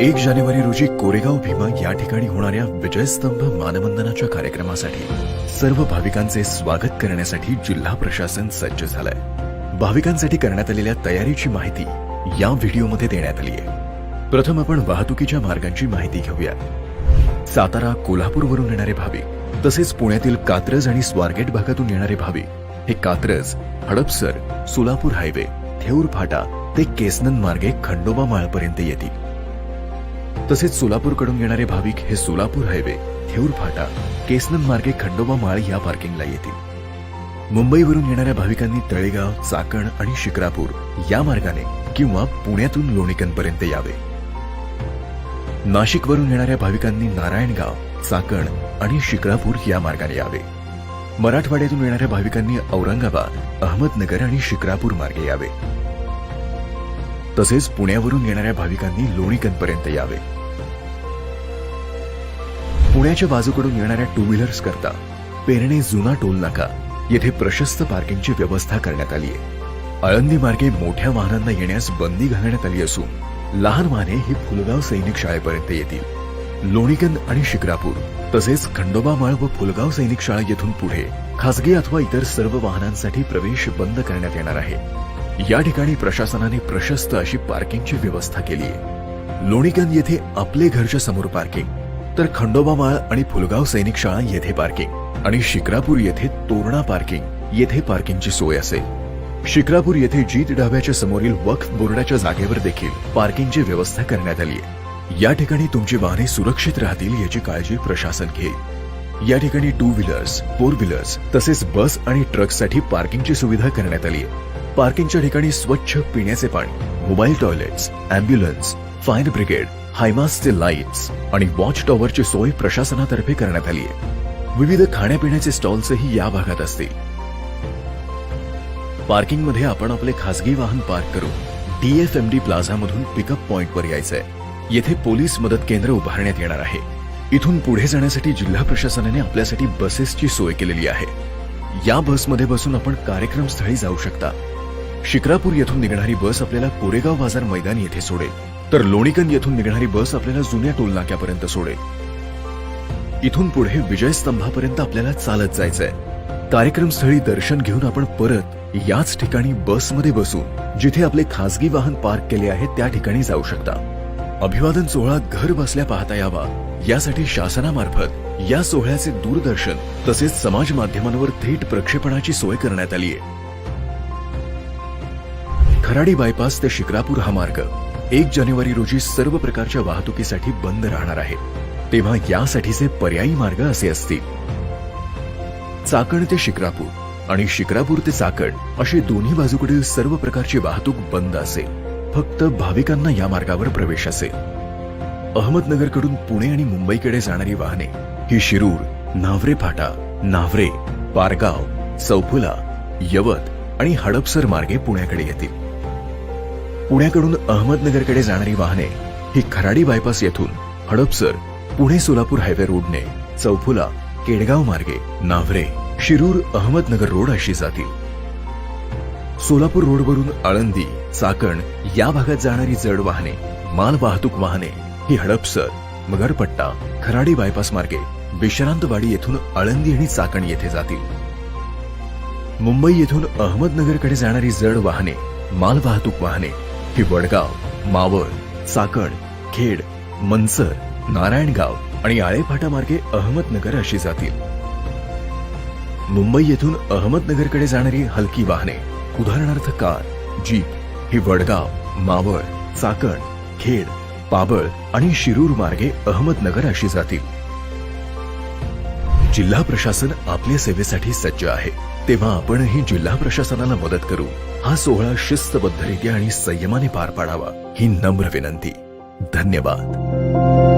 एक जानेवारी रोजी कोरेगाव भीमा या ठिकाणी होणाऱ्या विजयस्तंभ मानवंदनाच्या कार्यक्रमासाठी सर्व भाविकांचे स्वागत करण्यासाठी जिल्हा प्रशासन सज्ज झालंय. भाविकांसाठी करण्यात आलेल्या तयारीची माहिती या व्हिडिओमध्ये देण्यात आली आहे. प्रथम आपण वाहतुकीच्या मार्गांची माहिती घेऊया. सातारा कोल्हापूरवरून येणारे भाविक तसेच पुण्यातील कात्रज आणि स्वारगेट भागातून येणारे भाविक हे कात्रज हडपसर सोलापूर हायवे थेऊर फाटा ते केसनन मार्गे खंडोबा माळपर्यंत येतील. तसेच सोलापूरकडून येणारे भाविक हे सोलापूर हायवे थेऊर फाटा केसनन मार्गे खंडोबा माळ या पार्किंगला येतील. मुंबईवरून येणाऱ्या भाविकांनी तळेगाव चाकण आणि शिक्रापूर या मार्गाने किंवा पुण्यातून लोणीकनपर्यंत यावे. नाशिकवरून येणाऱ्या भाविकांनी नारायणगाव चाकण आणि शिक्रापूर या मार्गाने यावे. मराठवाड्यातून येणाऱ्या भाविकांनी औरंगाबाद अहमदनगर आणि शिक्रापूर मार्गे यावे. तसेच पुण्यावरून येणाऱ्या भाविकांनी लोणीकनपर्यंत यावे. पुण्याच्या बाजूकडून येणाऱ्या टू व्हीलर्स करता पेरणे जुना टोल नाका. येथे प्रशस्त पार्किंगची व्यवस्था करण्यात आली आहे आळंदी मार्गे मोठ्या वाहनांना येण्यास बंदी घालण्यात आली असून लहान वाहने ही फुलगाव सैनिक शाळेपर्यंत येतील. लोणीकंद आणि शिक्रापूर तसेच खंडोबा माळ व फुलगाव सैनिक शाळा येथून पुढे खासगी अथवा इतर सर्व वाहनांसाठी प्रवेश बंद करण्यात येणार आहे. या ठिकाणी प्रशासनाने प्रशस्त अशी पार्किंगची व्यवस्था केली आहे लोणीकंद येथे आपले घरच्या समोर पार्किंग तर खंडोबामाळ आणि फुलगाव सैनिक शाळा येथे पार्किंग आणि शिक्रापूर येथे तोरणा पार्किंग येथे पार्किंगची सोय असेल. शिक्रापूर येथे जीत ढाब्याच्या समोरील वक्फ बोर्डाच्या जागेवर देखील पार्किंगची व्यवस्था करण्यात आली आहे या ठिकाणी तुमची वाहने सुरक्षित राहतील याची काळजी प्रशासन घेईल. या ठिकाणी टू व्हीलर्स फोर व्हीलर्स तसेच बस आणि ट्रकसाठी पार्किंगची सुविधा करण्यात आली आहे पार्किंगच्या ठिकाणी स्वच्छ पिण्याचे पाणी mobile toilets ambulance fire brigade हायमासचे lights आणि वॉच टॉवरची सोय प्रशासनातर्फे करण्यात आली आहे. विविध खाण्यापिण्याचे स्टॉल्सही या भागात असतील. पार्किंगमध्ये आपण आपले खासगी वाहन पार्क करून डीएफएमडी प्लाझा मधून पिकअप पॉइंटवर यायचंय. येथे पोलीस मदत केंद्र उभारण्यात येणार आहे. इथून पुढे जाण्यासाठी जिल्हा प्रशासनाने आपल्यासाठी बसेसची सोय केलेली आहे. या बसमध्ये बसून आपण कार्यक्रम स्थळी जाऊ शकता. शिक्रापूर येथून निघणारी बस आपल्याला कोरेगाव बाजार मैदान येथे सोडेल. तर लोणीकन येथून निघणारी बस आपल्याला जुन्या टोलनाक्यापर्यंत सोडेल. इथून पुढे विजय स्तंभापर्यंत आपल्याला चालत जायचंय. कार्यक्रम स्थळी दर्शन घेऊन आपण परत याच ठिकाणी बसमध्ये बसून जिथे आपले खासगी वाहन पार्क केले आहे त्या ठिकाणी जाऊ शकता. अभिवादन सोहळा घर बसल्या पाहता यावा. यासाठी शासनामार्फत या सोहळ्याचे दूरदर्शन तसेच समाज माध्यमांवर थेट प्रक्षेपणाची सोय करण्यात आली आहे खराडी बायपास ते शिक्रापूर हा मार्ग. एक जानेवारी रोजी सर्व प्रकारच्या वाहतुकीसाठी बंद राहणार आहे तेव्हा यासाठीचे पर्यायी मार्ग असे असतील. चाकण ते शिक्रापूर आणि शिक्रापूर ते चाकण अशी दोन्ही बाजूकडील सर्व प्रकारची वाहतूक बंद असेल. फक्त भाविकांना या मार्गावर प्रवेश असेल. अहमदनगरकडून पुणे आणि मुंबईकडे जाणारी वाहने ही शिरूर नावरे फाटा नावरे पारगाव चौफुला यवत आणि हडपसर मार्गे पुण्याकडे येतील. पुण्याकडून अहमदनगरकडे जाणारी वाहने ही खराडी बायपास येथून हडपसर पुणे सोलापूर हायवे रोडने चौफुला केडगाव मार्गे नावरे शिरूर अहमदनगर रोड अशी जातील. सोलापूर रोडवरून आळंदी चाकण या भागात जाणारी जड वाहने माल वाहतूक वाहने ही हडपसर मगरपट्टा खराडी बायपास मार्गे विश्रांतवाडी येथून आळंदी आणि चाकण येथे जातील. मुंबई येथून अहमदनगरकडे जाणारी जड वाहने माल वाहतूक वाहने ही वडगाव मावळ चाकण खेड मनसर नारायणगाव आणि आळेफाटा मार्गे अहमदनगर अशी जातील. मुंबई येथून अहमदनगरकडे जाणारी हलकी वाहने उदाहरणार्थ कार जीप ही वडगाव मावळ चाकण खेड पाबळ आणि शिरूर मार्गे अहमदनगर अशी जातील. जिल्हा प्रशासन आपल्या सेवेसाठी सज्ज आहे. तेव्हा आपणही जिल्हा प्रशासनाला मदत करू. हा सोहळा शिस्तबद्धरित्या आणि संयमाने पार पाडावा ही नम्र विनंती. धन्यवाद.